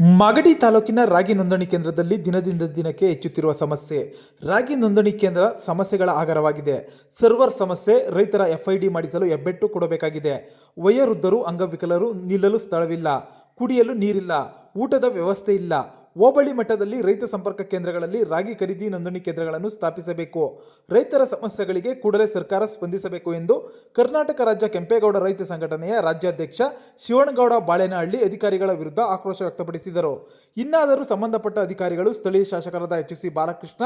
ಮಾಗಡಿ ತಾಲೂಕಿನ ರಾಗಿ ನೋಂದಣಿ ಕೇಂದ್ರದಲ್ಲಿ ದಿನದಿಂದ ದಿನಕ್ಕೆ ಹೆಚ್ಚುತ್ತಿರುವ ಸಮಸ್ಯೆ. ರಾಗಿ ನೋಂದಣಿ ಕೇಂದ್ರ ಸಮಸ್ಯೆಗಳ ಆಗರವಾಗಿದೆ ಸರ್ವರ್ ಸಮಸ್ಯೆ, ರೈತರ ಎಫ್ಐಡಿ ಮಾಡಿಸಲು ಹೆಬ್ಬೆಟ್ಟು ಕೊಡಬೇಕಾಗಿದೆ. ವಯೋವೃದ್ಧರು, ಅಂಗವಿಕಲರು ನಿಲ್ಲಲು ಸ್ಥಳವಿಲ್ಲ. ಕುಡಿಯಲು ನೀರಿಲ್ಲ. ಊಟದ ವ್ಯವಸ್ಥೆ ಇಲ್ಲ. ಹೋಬಳಿ ಮಟ್ಟದಲ್ಲಿ ರೈತ ಸಂಪರ್ಕ ಕೇಂದ್ರಗಳಲ್ಲಿ ರಾಗಿ ಖರೀದಿ ನೋಂದಣಿ ಕೇಂದ್ರಗಳನ್ನು ಸ್ಥಾಪಿಸಬೇಕು. ರೈತರ ಸಮಸ್ಯೆಗಳಿಗೆ ಕೂಡಲೇ ಸರ್ಕಾರ ಸ್ಪಂದಿಸಬೇಕು ಎಂದು ಕರ್ನಾಟಕ ರಾಜ್ಯ ಕೆಂಪೇಗೌಡ ರೈತ ಸಂಘಟನೆಯ ರಾಜ್ಯಾಧ್ಯಕ್ಷ ಶಿವನಗೌಡ ಬಾಳೆನಹಳ್ಳಿ ಅಧಿಕಾರಿಗಳ ವಿರುದ್ಧ ಆಕ್ರೋಶ ವ್ಯಕ್ತಪಡಿಸಿದರು. ಇನ್ನಾದರೂ ಸಂಬಂಧಪಟ್ಟ ಅಧಿಕಾರಿಗಳು ಸ್ಥಳೀಯ ಶಾಸಕರಾದ ಎಚ್ ಸಿ ಬಾಲಕೃಷ್ಣ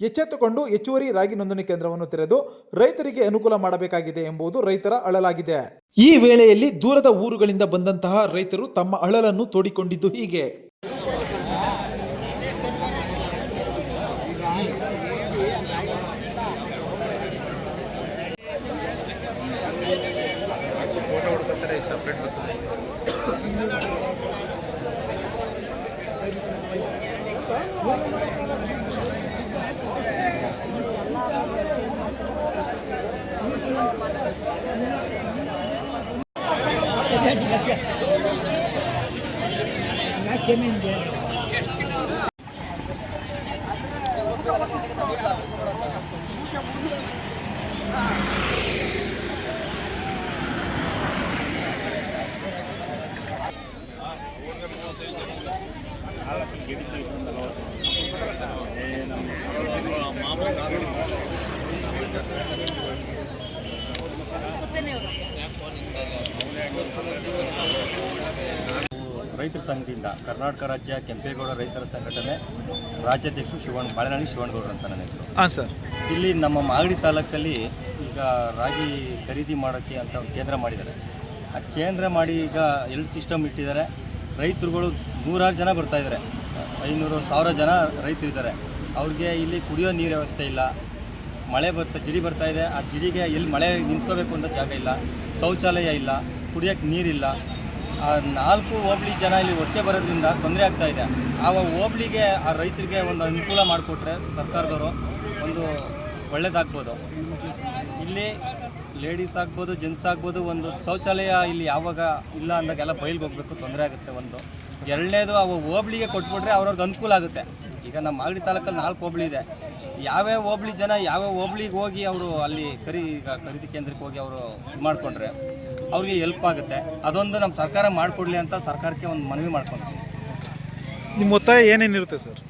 ಎಚ್ಚೆತ್ತುಕೊಂಡು ಹೆಚ್ಚುವರಿ ರಾಗಿ ನೋಂದಣಿ ಕೇಂದ್ರವನ್ನು ತೆರೆದು ರೈತರಿಗೆ ಅನುಕೂಲ ಮಾಡಬೇಕಾಗಿದೆ ಎಂಬುದು ರೈತರ ಅಳಲಾಗಿದೆ. ಈ ವೇಳೆಯಲ್ಲಿ ದೂರದ ಊರುಗಳಿಂದ ಬಂದಂತಹ ರೈತರು ತಮ್ಮ ಅಳಲನ್ನು ತೋಡಿಕೊಂಡಿದ್ದು ಹೀಗೆ. चॉकलेट बता रहा ರೈತರ ಸಂಘದಿಂದ ಕರ್ನಾಟಕ ರಾಜ್ಯ ಕೆಂಪೇಗೌಡ ರೈತರ ಸಂಘಟನೆ ರಾಜ್ಯಾಧ್ಯಕ್ಷರು ಶಿವಣ್ಣ ಬಾಳೆನಹಳ್ಳಿ ಶಿವಣ್ಣಗೌಡರು ಅಂತ ನನ್ನ ಹೆಸರು. ಹಾಂ ಸರ್. ಇಲ್ಲಿ ನಮ್ಮ ಮಾಗಡಿ ತಾಲೂಕಲ್ಲಿ ಈಗ ರಾಗಿ ಖರೀದಿ ಮಾಡೋಕ್ಕೆ ಅಂತ ಒಂದು ಕೇಂದ್ರ ಮಾಡಿದ್ದಾರೆ. ಆ ಕೇಂದ್ರ ಮಾಡಿ ಈಗ ಎರಡು ಸಿಸ್ಟಮ್ ಇಟ್ಟಿದ್ದಾರೆ. ರೈತರುಗಳು ನೂರಾರು ಜನ ಬರ್ತಾ ಇದ್ದಾರೆ. ಐನೂರು ಸಾವಿರ ಜನ ರೈತರಿದ್ದಾರೆ. ಅವ್ರಿಗೆ ಇಲ್ಲಿ ಕುಡಿಯೋ ನೀರು ವ್ಯವಸ್ಥೆ ಇಲ್ಲ. ಮಳೆ ಬರ್ತಾ, ಜಿಡಿ ಬರ್ತಾ ಇದೆ. ಆ ಜಿಡಿಗೆ ಎಲ್ಲಿ ಮಳೆ ನಿಂತ್ಕೋಬೇಕು ಅಂತ ಜಾಗ ಇಲ್ಲ. ಶೌಚಾಲಯ ಇಲ್ಲ. ಕುಡಿಯೋಕ್ಕೆ ನೀರಿಲ್ಲ ಆ ನಾಲ್ಕು ಹೋಬಳಿ ಜನ ಇಲ್ಲಿ ಒಟ್ಟೆ ಬರೋದ್ರಿಂದ ತೊಂದರೆ ಆಗ್ತಾ ಇದೆ. ಆ ಹೋಬಳಿಗೆ, ಆ ರೈತರಿಗೆ ಒಂದು ಅನುಕೂಲ ಮಾಡಿಕೊಟ್ರೆ ಸರ್ಕಾರದವರು ಒಂದು ಒಳ್ಳೆಯದಾಗ್ಬೋದು ಇಲ್ಲಿ ಲೇಡೀಸ್ ಆಗ್ಬೋದು ಜೆಂಟ್ಸ್ ಆಗ್ಬೋದು, ಒಂದು ಶೌಚಾಲಯ ಇಲ್ಲಿ ಯಾವಾಗ ಇಲ್ಲ ಅಂದಾಗೆಲ್ಲ ಬಯಲ್ಗೆ ಹೋಗ್ಬೇಕು, ತೊಂದರೆ ಆಗುತ್ತೆ ಒಂದು. ಎರಡನೇದು ಅವು ಹೋಬಳಿಗೆ ಕೊಟ್ಬಿಟ್ರೆ ಅವ್ರವ್ರಿಗೆ ಅನುಕೂಲ ಆಗುತ್ತೆ. ಈಗ ನಮ್ಮ ಮಾಗಡಿ ತಾಲೂಕಲ್ಲಿ ನಾಲ್ಕು ಹೋಬಳಿ ಇದೆ. ಯಾವ್ಯಾವ ಹೋಬಳಿ ಜನ ಯಾವ್ಯಾವ ಹೋಬ್ಳಿಗೆ ಹೋಗಿ ಅವರು ಅಲ್ಲಿ ಖರೀ ಈಗ ಖರೀದಿ ಕೇಂದ್ರಕ್ಕೆ ಹೋಗಿ ಅವರು ಇದು ಮಾಡಿಕೊಂಡ್ರೆ ಅವ್ರಿಗೆ ಹೆಲ್ಪ್ ಆಗುತ್ತೆ. ಅದೊಂದು ನಮ್ಮ ಸರ್ಕಾರ ಮಾಡಿಕೊಡ್ಲಿ ಅಂತ ಸರ್ಕಾರಕ್ಕೆ ಒಂದು ಮನವಿ ಮಾಡ್ಕೊಂಡು ನಿಮ್ಮ ಒತ್ತಾಯ ಏನೇನಿರುತ್ತೆ ಸರ್?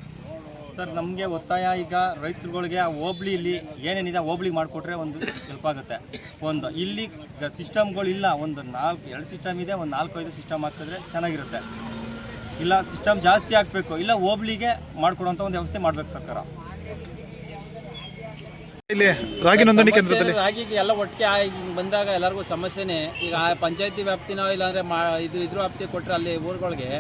ಸರ್, ನಮಗೆ ಒತ್ತಾಯ ಈಗ ರೈತರುಗಳಿಗೆ ಆ ಹೋಬ್ಳಿಲಿ ಏನೇನಿದೆ ಹೋಬ್ಳಿ ಮಾಡಿಕೊಟ್ರೆ ಒಂದು ಹೆಲ್ಪ್ ಆಗುತ್ತೆ. ಒಂದು, ಇಲ್ಲಿ ಸಿಸ್ಟಮ್ಗಳು ಇಲ್ಲ. ಒಂದು ನಾಲ್ಕು, ಎರಡು ಸಿಸ್ಟಮ್ ಇದೆ. ಒಂದು ನಾಲ್ಕು, ಐದು ಸಿಸ್ಟಮ್ ಹಾಕಿದ್ರೆ ಚೆನ್ನಾಗಿರುತ್ತೆ. ಇಲ್ಲ ಸಿಸ್ಟಮ್ ಜಾಸ್ತಿ ಹಾಕಬೇಕು. ಇಲ್ಲ, ಹೋಬ್ಳಿಗೆ ಮಾಡಿಕೊಡೋಂಥ ಒಂದು ವ್ಯವಸ್ಥೆ ಮಾಡಬೇಕು ಸರ್ಕಾರ. ಇಲ್ಲಿ ರಾಗಿ ನೋಂದಣಿ ಕೇಂದ್ರದಲ್ಲಿ? ರಾಗಿಗೆ ಎಲ್ಲ ಒಟ್ಟಿಗೆ ಬಂದಾಗ ಎಲ್ಲರಿಗೂ ಸಮಸ್ಯೆನೇ. ಈಗ ಆ ಪಂಚಾಯತಿ ವ್ಯಾಪ್ತಿನೋ ಇಲ್ಲಾಂದ್ರೆ ಮಾ ಇದು ಇದ್ರ ವ್ಯಾಪ್ತಿ ಕೊಟ್ಟರೆ ಅಲ್ಲಿ ಊರುಗಳಿಗೆ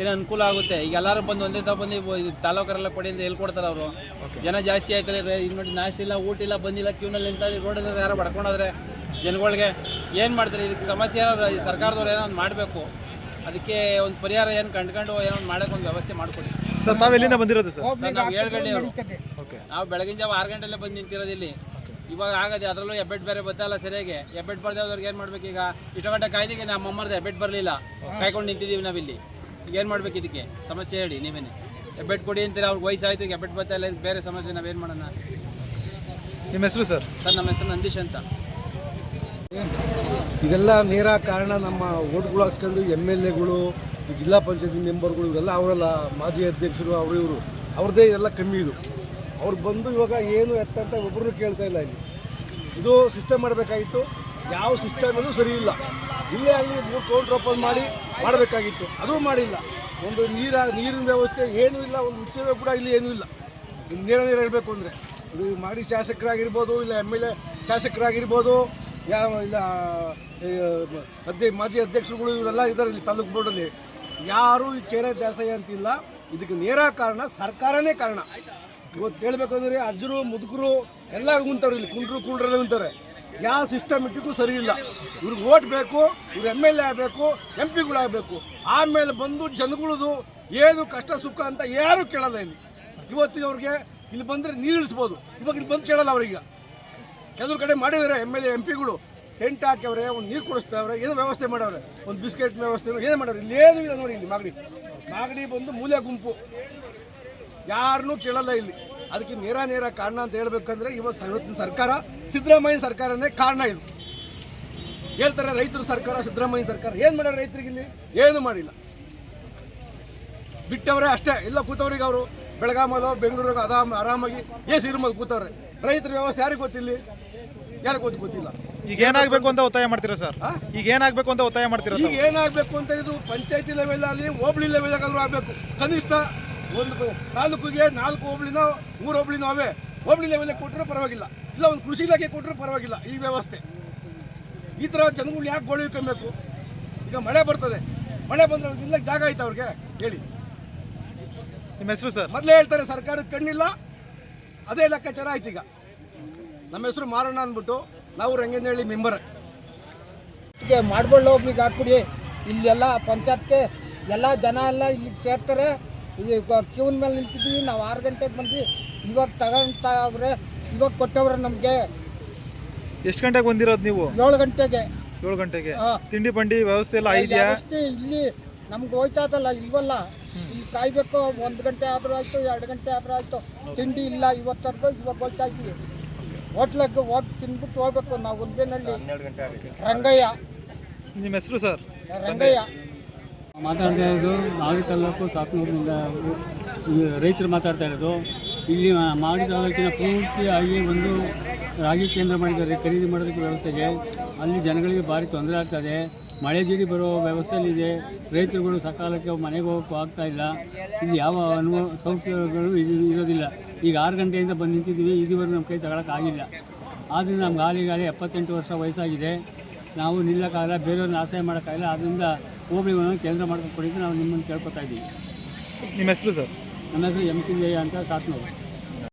ಏನೋ ಅನುಕೂಲ ಆಗುತ್ತೆ. ಈಗ ಎಲ್ಲರೂ ಬಂದು ಒಂದೇ ತ ಬಂದು ಇದು ತಾಲೂಕರೆಲ್ಲ ಕೊಡಿ ಅಂದ್ರೆ ಎಲ್ಲಿ ಕೊಡ್ತಾರೆ ಅವರು? ಜನ ಜಾಸ್ತಿ ಆಯ್ತಲ್ಲ ಇದು ನೋಡಿ ನಾಷ್ಟ ಇಲ್ಲ ಊಟ ಇಲ್ಲ ಬಂದಿಲ್ಲ ಕ್ಯೂನಲ್ಲಿ ನಿಂತ ರೋಡಲ್ಲಿ ಯಾರು ಬಡ್ಕೊಂಡೋದ್ರೆ ಜನಗಳಿಗೆ. ಏನು ಮಾಡ್ತಾರೆ? ಇದಕ್ಕೆ ಸಮಸ್ಯೆ ಏನಾದ್ರು ಸರ್ಕಾರದವ್ರು ಏನೋ ಒಂದು ಮಾಡಬೇಕು? ಅದಕ್ಕೆ ಒಂದು ಪರಿಹಾರ ಏನು ಕಂಡ್ಕೊಂಡು ಏನೋ ಒಂದು ಮಾಡೋಕೆ ಒಂದು ವ್ಯವಸ್ಥೆ ಮಾಡಿಕೊಡಿ. ಸರ್ ತಾವು ಎಲ್ಲಿಂದ ಬಂದಿರೋದು ಸರ್? ಸರ್ ನಾವು ಏಳು ಗಂಟೆಯವರು ಓಕೆ. ನಾವು ಬೆಳಗಿನ ಜಾವ ಆರು ಗಂಟೆಲ್ಲೇ ಬಂದು ನಿಂತಿರೋದು ಇಲ್ಲಿ. ಇವಾಗ ಆಗದೆ ಅದರಲ್ಲೂ ಎಬ್ಬೆಟ್ ಬೇರೆ ಬತ್ತಲ್ಲ ಸರಿಯಾಗಿ. ಎಬ್ಬೆಟ್ ಬರ್ದವ್ರಿಗೆ ಏನು ಮಾಡ್ಬೇಕು ಈಗ? ಇಷ್ಟು ಗಂಟೆ ಕಾಯ್ದಿಗೆ ನಮ್ಮ ಅಮ್ಮರ್ದು ಎಬ್ಬೆಟ್ ಬರಲಿಲ್ಲ. ಕಾಯ್ಕೊಂಡು ನಿಂತಿದ್ದೀವಿ ನಾವಿಲ್ಲಿ ಈಗ ಏನು ಮಾಡ್ಬೇಕು ಇದಕ್ಕೆ? ಸಮಸ್ಯೆ ಹೇಳಿ ನೀವೇನೆ. ಎಬ್ಬೆಟ್ ಕೊಡಿ ಅಂತೀರ ಅವ್ರಿಗೆ ವಯಸ್ಸಾಯ್ತು ಈಗ ಎಬ್ಬೆಟ್ ಬರ್ತಾ ಇಲ್ಲ ಇದಕ್ಕೆ ಬೇರೆ ಸಮಸ್ಯೆ ನಾವೇನು ಮಾಡೋಣ? ನಿಮ್ಮ ಹೆಸರು ಸರ್? ಸರ್ ನಮ್ಮ ಹೆಸರು ನಂದೀಶ್ ಅಂತ. ಇದೆಲ್ಲ ನೇರ ಕಾರಣ ನಮ್ಮ ಓಟ್ಗಳು ಹಾಕ್ಸ್ಕೊಂಡು ಎಂ ಎಲ್ ಎಗಳು ಜಿಲ್ಲಾ ಪಂಚಾಯತಿ ಮೆಂಬರ್ಗಳು ಇವರೆಲ್ಲ, ಅವರೆಲ್ಲ ಮಾಜಿ ಅಧ್ಯಕ್ಷರು, ಅವರು ಇವರು, ಅವ್ರದ್ದೇ ಇದೆಲ್ಲ ಕಮ್ಮಿ ಇದು. ಅವ್ರು ಬಂದು ಇವಾಗ ಏನು ಎತ್ತ ಅಂತ ಒಬ್ಬರು ಕೇಳ್ತಾ ಇಲ್ಲ ಇಲ್ಲಿ. ಇದು ಸಿಸ್ಟಮ್ ಮಾಡಬೇಕಾಗಿತ್ತು. ಯಾವ ಸಿಸ್ಟಮಲ್ಲೂ ಸರಿ ಇಲ್ಲ. ಇಲ್ಲೇ ಅಲ್ಲಿ ಮೂರು ಕೌಂಟ್ರ್ ಓಪನ್ ಮಾಡಿ ಮಾಡಬೇಕಾಗಿತ್ತು. ಅದು ಮಾಡಿಲ್ಲ. ಒಂದು ನೀರ, ನೀರಿನ ವ್ಯವಸ್ಥೆ ಏನೂ ಇಲ್ಲ. ಒಂದು ಉಚ್ಚವೇ ಕೂಡ ಇಲ್ಲಿ ಏನೂ ಇಲ್ಲ. ಇಲ್ಲಿ ನೇರ ನೀರು ಹೇಳಬೇಕು ಅಂದರೆ. ಇದು ಮಾಡಿ ಶಾಸಕರಾಗಿರ್ಬೋದು, ಇಲ್ಲ ಎಂ ಎಲ್ ಎ ಶಾಸಕರಾಗಿರ್ಬೋದು, ಯಾವ, ಇಲ್ಲ ಅಧ್ಯ ಮಾಜಿ ಅಧ್ಯಕ್ಷರುಗಳು ಇವರೆಲ್ಲ ಇದ್ದಾರೆ ಇಲ್ಲಿ ತಾಲೂಕು ಬೋರ್ಡಲ್ಲಿ ಯಾರು ಈ ಕೆರೆ ದಾಸಯ್ಯ ಅಂತಿಲ್ಲ. ಇದಕ್ಕೆ ನೇರ ಕಾರಣ, ಸರ್ಕಾರನೇ ಕಾರಣ. ಇವತ್ತು ಕೇಳಬೇಕಂದ್ರೆ ಅಜ್ಜರು, ಮುದುಕರು ಎಲ್ಲ ಕುಂತಾರೆ ಇಲ್ಲಿ. ಕುಂಡ್ರು, ಕುಂಡ್ರೆಲ್ಲ ಕುಂತಾರೆ ಯಾವ ಸಿಸ್ಟಮ್ ಇಟ್ಟಿಗೂ ಸರಿ ಇಲ್ಲ. ಇವ್ರಿಗೆ ಓಟ್ ಬೇಕು, ಇವ್ರು ಎಂ ಎಲ್ ಎ ಆಗಬೇಕು ಎಂ ಪಿಗಳಾಗಬೇಕು ಆಮೇಲೆ ಬಂದು ಜನಗಳದು ಏನು ಕಷ್ಟ, ಸುಖ ಅಂತ ಯಾರು ಕೇಳಲ್ಲ ಇಲ್ಲಿ. ಇವತ್ತಿಗೆ ಅವ್ರಿಗೆ ಇಲ್ಲಿ ಬಂದರೆ ನೀರು ಇಳಿಸ್ಬೋದು. ಇವಾಗ ಇಲ್ಲಿ ಬಂದು ಕೇಳಲ್ಲ ಅವ್ರಿಗೆ ಕೆಲವ್ರ ಕಡೆ ಮಾಡಿದ್ದಾರೆ ಎಂ ಎಲ್ ಎ ಎಂ ಪಿಗಳು ಟೆಂಟ್ ಹಾಕ್ಯವ್ರೆ ಒಂದು ನೀರು ಕುಡಿಸ್ತಾವ್ರೆ, ಏನೋ ವ್ಯವಸ್ಥೆ ಮಾಡವ್ರೆ. ಒಂದು ಬಿಸ್ಕೆಟ್ ವ್ಯವಸ್ಥೆ ಏನು ಮಾಡವ್ರೆ. ಇಲ್ಲಿ ಏನು ಇಲ್ಲ ನೋಡಿ ಇಲ್ಲಿ ಮಾಗಡಿ. ಮಾಗಡಿ ಬಂದು ಮೂಲೆ ಗುಂಪು. ಯಾರನ್ನೂ ಕೇಳಲ್ಲ ಇಲ್ಲಿ. ಅದಕ್ಕೆ ನೇರ ನೇರ ಕಾರಣ ಅಂತ ಹೇಳ್ಬೇಕಂದ್ರೆ ಇವತ್ತು ಇವತ್ತಿನ ಸರ್ಕಾರ, ಸಿದ್ದರಾಮಯ್ಯ ಸರ್ಕಾರನೇ ಕಾರಣ ಇದು. ಹೇಳ್ತಾರೆ ರೈತರು ಸರ್ಕಾರ, ಸಿದ್ದರಾಮಯ್ಯ ಸರ್ಕಾರ. ಏನು ಮಾಡ್ಯಾರ ರೈತರಿಗೆ ಇಲ್ಲಿ? ಏನು ಮಾಡಿಲ್ಲ. ಬಿಟ್ಟವರೇ ಅಷ್ಟೇ. ಇಲ್ಲ ಕೂತವ್ರಿಗೆ ಅವರು. ಬೆಳಗಾಮಲ್ಲೋ ಬೆಂಗಳೂರಿಗೆ ಅದಾಮ ಆರಾಮಾಗಿ ಏ ಸಿ ರೂಮಲ್ಲಿ ಕೂತವ್ರೆ. ರೈತರ ವ್ಯವಸ್ಥೆ ಯಾರಿಗೆ ಗೊತ್ತಿಲ್ಲಿ? ಯಾರಿಗೆ ಗೊತ್ತು ಗೊತ್ತಿಲ್ಲ. ಈಗ ಏನಾಗಬೇಕು ಅಂತ ಒತ್ತಾಯ ಮಾಡ್ತೀರಾ ಸರ್? ಈಗ ಏನಾಗಬೇಕು ಅಂತ ಒತ್ತಾಯ ಮಾಡ್ತೀರಾ ಈಗ ಏನಾಗಬೇಕು ಅಂತ ಇದು ಪಂಚಾಯತಿ ಲೆವೆಲ್ ಅಲ್ಲಿ ಹೋಬಳಿ ಲೆವೆಲ್ ಆಗಬೇಕು. ಕನಿಷ್ಠ ಒಂದು ತಾಲೂಕಿಗೆ ನಾಲ್ಕು ಹೋಬಳಿನೋ ಮೂರು ಹೋಬಳಿನೋ ನಾವೇ ಹೋಬಳಿ ಲೆವೆಲ್ ಕೊಟ್ಟರೆ ಪರವಾಗಿಲ್ಲ. ಇಲ್ಲ ಒಂದು ಕೃಷಿ ಇಲಾಖೆ ಕೊಟ್ಟರೆ ಪರವಾಗಿಲ್ಲ ಈ ವ್ಯವಸ್ಥೆ. ಈ ಥರ ಜನಗಳು ಯಾಕೆ ಗೋಳಿ ಇಟ್ಕೊಬೇಕು ಈಗ ಮಳೆ ಬರ್ತದೆ. ಮಳೆ ಬಂದ್ರೆ ಇಲ್ಲ ಜಾಗ ಆಯ್ತು ಅವ್ರಿಗೆ. ಹೇಳಿ. ನಿಮ್ಮ ಹೆಸರು ಸರ್? ಮೊದಲೇ ಹೇಳ್ತಾರೆ ಸರ್ಕಾರಕ್ಕೆ ಕಣ್ಣಿಲ್ಲ. ಅದೇ ಲೆಕ್ಕಾಚಾರ ಆಯ್ತು ಈಗ. ನಮ್ಮ ಹೆಸರು ಮಾರಣ್ಣ ಅಂದ್ಬಿಟ್ಟು ನಾವು ರಂಗನಹಳ್ಳಿ ಮೆಂಬರ್. ಮಾಡ್ಕೊಳ್ಳೋ ಒಬ್ರಿಗೆ ಹಾಕ್ಬಿಡಿ. ಇಲ್ಲೆಲ್ಲ ಪಂಚಾಯತ್ಗೆ ಎಲ್ಲ ಜನ ಎಲ್ಲ ಇಲ್ಲಿಗೆ ಸೇರ್ತಾರೆ. ಇಲ್ಲಿ ಕ್ಯೂನ್ ಮೇಲೆ ನಿಂತಿದ್ದೀವಿ. ನಾವು ಆರು ಗಂಟೆಗೆ ಬಂದು ಇವಾಗ ತಗೊಂತಾವ್ರೆ ಇವಾಗ ಕೊಟ್ಟವ್ರೆ ನಮಗೆ. ಎಷ್ಟು ಗಂಟೆಗೆ ಬಂದಿರೋದು ನೀವು? ಏಳು ಗಂಟೆಗೆ. ಏಳು ಗಂಟೆಗೆ. ತಿಂಡಿ ಬಂಡಿ ವ್ಯವಸ್ಥೆ ಎಲ್ಲ ಇದೆಯಾ ವ್ಯವಸ್ಥೆ ಇಲ್ಲಿ ನಮ್ಗೆ ಹೋಯ್ತಾದಲ್ಲ ಇಲ್ವಲ್ಲ? ಇಲ್ಲಿ ಕಾಯ್ಬೇಕು. ಒಂದು ಗಂಟೆ ಆದ್ರೂ ಆಯಿತು ಎರಡು ಗಂಟೆ ಆದ್ರೂ ಆಯಿತು. ತಿಂಡಿ ಇಲ್ಲ ಇವತ್ತರ್ದು ಇವಾಗ ಹೋಗ್ತಾ ಇದ್ದೀವಿ. ಹೋಟ್ಲಿಗೆ ಹೋಗಿ ತಿಂದ್ಬಿಟ್ಟು ಹೋಗ್ಬೇಕು ನಾವು ಉದ್ಬೇನಲ್ಲಿ ರಂಗಯ್ಯ. ನಿಮ್ಮ ಹೆಸರು ಸರ್? ರಂಗಯ್ಯ. ಮಾತಾಡ್ತಾ ಇರೋದು ಮಾಗಡಿ ತಾಲೂಕು ಸಾಕ್ನೂರಿನಿಂದ ಈ ರೈತರು ಮಾತಾಡ್ತಾ ಇರೋದು. ಇಲ್ಲಿ ಮಾಗಡಿ ತಾಲೂಕಿನ ಪೂರ್ತಿಯಾಗಿ ಒಂದು ರಾಗಿ ಕೇಂದ್ರ ಮಾಡಿದ್ದಾರೆ. ಖರೀದಿ ಮಾಡೋದಕ್ಕೆ ವ್ಯವಸ್ಥೆಗೆ ಅಲ್ಲಿ ಜನಗಳಿಗೆ ಭಾರಿ ತೊಂದರೆ ಆಗ್ತದೆ. ಮಳೆ ಜೀಡಿ ಬರೋ ವ್ಯವಸ್ಥೆಯಲ್ಲಿದೆ ರೈತರುಗಳು ಸಕಾಲಕ್ಕೆ ಮನೆಗೆ ಹೋಗೋಕ್ಕೂ ಆಗ್ತಾಯಿಲ್ಲ ಇಲ್ಲಿ. ಯಾವ ಅನುಭವ ಸೌಕರ್ಯಗಳು ಇದು ಇರೋದಿಲ್ಲ. ಈಗ ಆರು ಗಂಟೆಯಿಂದ ಬಂದು ನಿಂತಿದ್ದೀವಿ. ಇದುವರೆಗೂ ನಮ್ಮ ಕೈ ತಗೊಳಕ್ಕಾಗಿಲ್ಲ ಆದ್ದರಿಂದ ನಮ್ಮ ಗಾಳಿ ಗಾಳಿ ಎಪ್ಪತ್ತೆಂಟು ವರ್ಷ ವಯಸ್ಸಾಗಿದೆ. ನಾವು ನಿಲ್ಲಕ್ಕಾಗಲ್ಲ ಬೇರೆಯವ್ರನ್ನ ಆಶ್ರಯ ಮಾಡೋಕ್ಕಾಗಲ್ಲ ಆದ್ದರಿಂದ ಹೋಬಳಿ ಕೇಂದ್ರ ಮಾಡ್ಕೊಂಡು ಕೊಡಿ ನಾವು ನಿಮ್ಮನ್ನು ಕೇಳ್ಕೊತಾ ಇದ್ದೀವಿ. ನಿಮ್ಮ ಹೆಸರು ಸರ್? ನನ್ನ ಹೆಸರು ಎಂ ಸಿ ಜಯ ಅಂತ ಸಾತ್ನೂರು